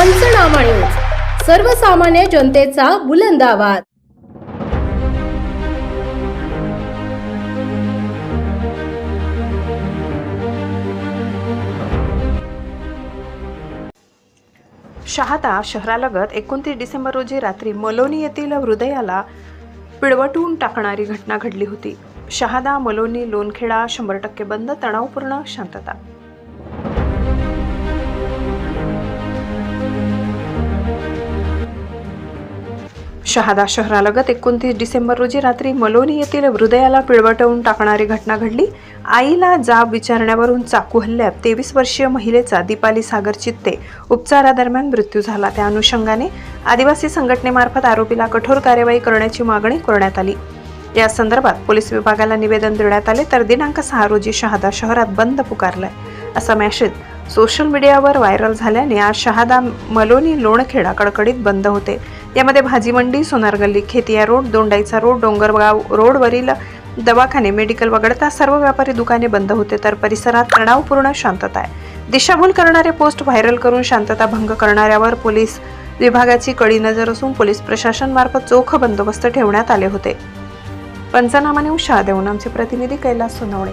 पंचनामा न्यूज सर्वसामान्य जनतेचा बुलंद आवाज. शहादा शहरालगत एकोणतीस डिसेंबर रोजी रात्री मलोनी येथील हृदयाला पिळवटून टाकणारी घटना घडली होती. शहादा मलोनी लोणखेडा शंभर टक्के बंद तणावपूर्ण शांतता. शहादा शहरालगत एकोणतीस डिसेंबर रोजी रात्री मलोनी येथील हृदयाला पिळवटवून टाकणारी घटना घडली. आईला जाब विचारण्यावरून चाकू हल्ल्यात तेवीस वर्षीय महिलेचा दीपाली सागर चित्ते उपचारादरम्यान मृत्यू झाला. त्या अनुषंगाने आदिवासी संघटनेमार्फत आरोपीला कठोर कार्यवाही करण्याची मागणी करण्यात आली. या संदर्भात पोलीस विभागाला निवेदन देण्यात आले तर दिनांक सहा रोजी शहादा शहरात बंद पुकारलाय. असा मॅसेज सोशल मीडियावर व्हायरल झाल्याने आज शहादा मलोनी लोणखेडा कडकडीत बंद होते. यामध्ये भाजी मंडी सोनार गल्ली खेतिया रोड दोंडाईचा रोड डोंगरगाव रोडवरील दवाखाने मेडिकल वगळता सर्व व्यापारी दुकाने बंद होते तर परिसरात तणावपूर्ण शांतता आहे. दिशाभूल करणारे पोस्ट व्हायरल करून शांतता भंग करणाऱ्यावर पोलीस विभागाची कडी नजर असून पोलीस प्रशासनमार्फत चोख बंदोबस्त ठेवण्यात आले होते. पंचनामा न्यूज देऊन आमचे प्रतिनिधी कैलास सोनवणे.